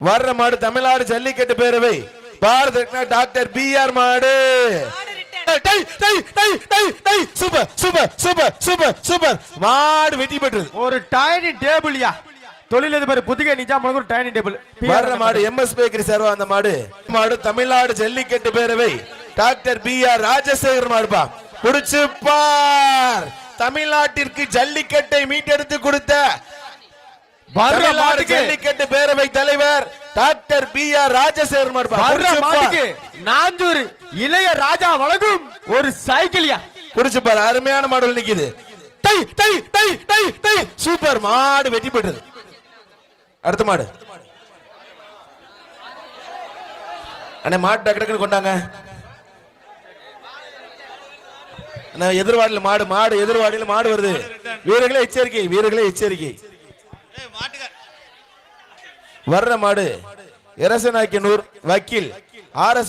வர்ற மாடு தமிழ்நாடு ஜல்லிக்கட்டு பேரவை பாரத டாக்டர் பி ஆர் மாடு. Super super super super super. மாடு வெற்றி பெற்றது ஒரு டைனிங் டேபிள்யா தொழிலதிபர் புதுகை நிஜாம் ஒரு டைனிங் டேபிள் வர்ற மாடு எம்எஸ் பேக்கரி சர்வா அந்த மாடு. மாடு தமிழ்நாடு ஜல்லிக்கட்டு பேரவை டாக்டர் பி ஆர் ராஜசேகர் மாடுப்பா. புடிச்சு பார். தமிழ்நாட்டிற்கு ஜல்லிக்கட்டை மீட்டெடுத்து கொடுத்த வர்ற மாட்டுக்கு. ஜல்லிக்கட்டு பேரவை தலைவர் டாக்டர் பி ஆர் ராஜசேகர் வர்ற. மாட்டுக்கு நாஞ்சூர் இளைய ராஜா வழங்கும் ஒரு சைக்கிள்யா? புடிச்சு பாரு அருமையான மாடல் நிக்குது. டை டை டை டை டை. சூப்பர் மாடு வெற்றி பெற்றது அடுத்த மாடு. அண்ணே மாடு டக்கு டக்குன்னு கொண்டாங்க. எதிர்வாடியில் மாடு மாடு எதிர்வாடியில் மாடு வருது. வீரர்களே எச்சரிக்கை வீரர்களே எச்சரிக்கை. வர்ற மாடு. இரசநாயக்கனூர் வக்கீல். R S